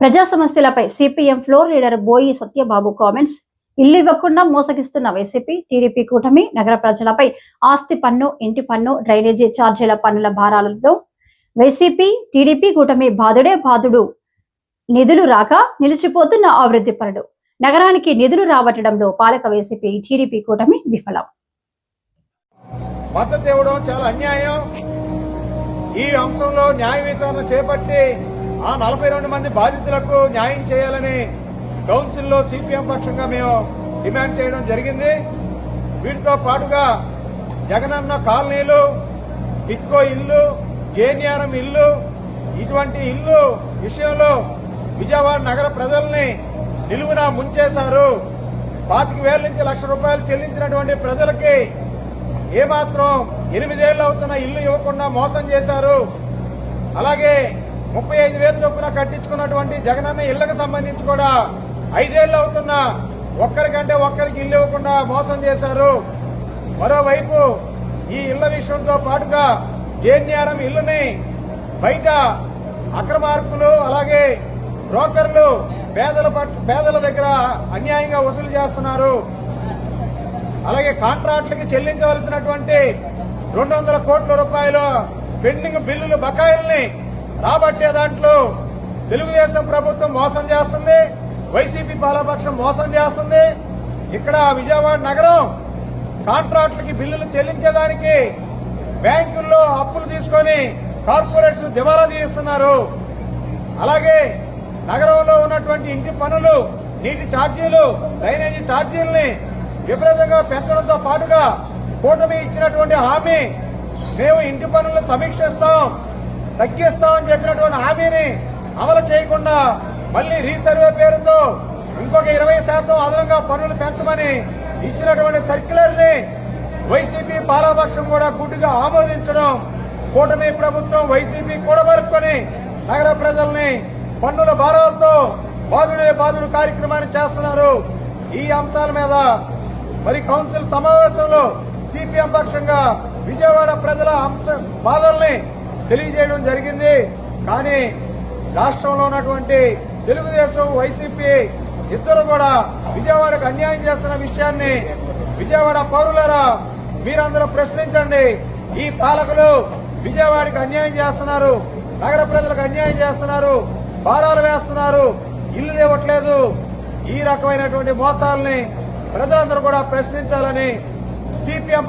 ప్రజా సమస్యలపై CPM floor leader బోయి సత్యబాబు కామెంట్స్ ఇల్లు ఇవ్వకుండా మోసగిస్తున్న వైసీపీ టీడీపీ కూటమి నగర ప్రజలపై ఆస్తి పన్ను ఇంటి పన్ను డ్రైనేజీ ఛార్జీల పన్నుల భారాలతో వైసీపీ టీడీపీ కూటమి బాధుడే బాధుడు. నిధులు రాక నిలిచిపోతున్న అభివృద్ధి పనులు. నగరానికి నిధులు రాబట్టడంలో పాలక వైసీపీ టీడీపీ కూటమి విఫలం. మద్దతు ఇవ్వడం చాలా అన్యాయం. ఈ అంశంలో న్యాయ విచారణ చేపట్టి ఆ నలభై రెండు మంది బాధితులకు న్యాయం చేయాలని కౌన్సిల్లో సిపిఎం పక్షంగా మేము డిమాండ్ చేయడం జరిగింది. వీటితో పాటుగా జగనన్న కాలనీలు టిక్కో ఇల్లు జేనియారం ఇల్లు ఇటువంటి ఇల్లు విషయంలో విజయవాడ నగర ప్రజల్ని నిలువున ముంచేశారు. పాతిక వేల నుంచి లక్ష రూపాయలు చెల్లించినటువంటి ప్రజలకి ఏమాత్రం ఎనిమిదేళ్ళు అవుతున్న ఇల్లు ఇవ్వకుండా మోసం చేశారు. అలాగే ముప్పై ఐదు వేల చొప్పున కట్టించుకున్నటువంటి జగనన్న ఇళ్ళకు సంబంధించి కూడా ఐదేళ్ళు అవుతున్న ఒక్కరికంటే ఒక్కరికి ఇల్లు ఇవ్వకుండా మోసం చేశారు. మరోవైపు ఈ ఇళ్ళ విషయంతో పాటుగా జేఎన్ఆర్ఎం ఇల్లుని బయట అక్రమార్కులు అలాగే బ్రోకర్లు పేదల పట్- పేదల దగ్గర అన్యాయంగా వసూలు చేస్తున్నారు. అలాగే కాంట్రాక్టులకి చెల్లించవలసినటువంటి రెండు వందల కోట్ల రూపాయల పెండింగ్ బిల్లులు బకాయిల్ని రాబట్టే దాంట్లో తెలుగుదేశం ప్రభుత్వం మోసం చేస్తుంది వైసీపీ పాలపక్షం మోసం చేస్తుంది. ఇక్కడ విజయవాడ నగరం కాంట్రాక్టులకి బిల్లులు చెల్లించేదానికి బ్యాంకుల్లో అప్పులు తీసుకొని కార్పొరేట్స్ దివాలా తీస్తున్నారు. అలాగే నగరంలో ఉన్నటువంటి ఇంటి పనులు నీటి ఛార్జీలు డ్రైనేజీ ఛార్జీల్ని విపరీతంగా పెంచడంతో పాటుగా కూటమి ఇచ్చినటువంటి హామీ మేము ఇంటి పనులను సమీక్షిస్తాం. తగ్గిస్తామని చెప్పినటువంటి హామీని అమలు చేయకుండా మళ్ళీ రీసర్వే పేరుతో ఇంకొక ఇరవై శాతం అదనంగా పన్నులు పెంచమని ఇచ్చినటువంటి సర్క్యులర్ని వైసీపీ పాలపక్షం కూడా గుడ్డుగా ఆమోదించడం కూటమి ప్రభుత్వం వైసీపీ కూడబరుకొని నగర ప్రజల్ని పన్నుల భారాలతో బాధుడే బాధుడు కార్యక్రమాన్ని చేస్తున్నారు. ఈ అంశాల మీద మరి కౌన్సిల్ సమావేశంలో సిపిఎం పక్షంగా విజయవాడ ప్రజల అంశ బాధల్ని తెలియజేయడం జరిగింది. కానీ రాష్ట్రంలో ఉన్నటువంటి తెలుగుదేశం వైసీపీ ఇద్దరు కూడా విజయవాడకు అన్యాయం చేస్తున్న విషయాన్ని విజయవాడ పౌరులరా మీరందరూ ప్రశ్నించండి. ఈ పాలకులు విజయవాడకి అన్యాయం చేస్తున్నారు నగర ప్రజలకు అన్యాయం చేస్తున్నారు భారాలు వేస్తున్నారు ఇల్లు ఇవ్వట్లేదు ఈ రకమైనటువంటి మోసాలని ప్రజలందరూ కూడా ప్రశ్నించాలని సిపిఎం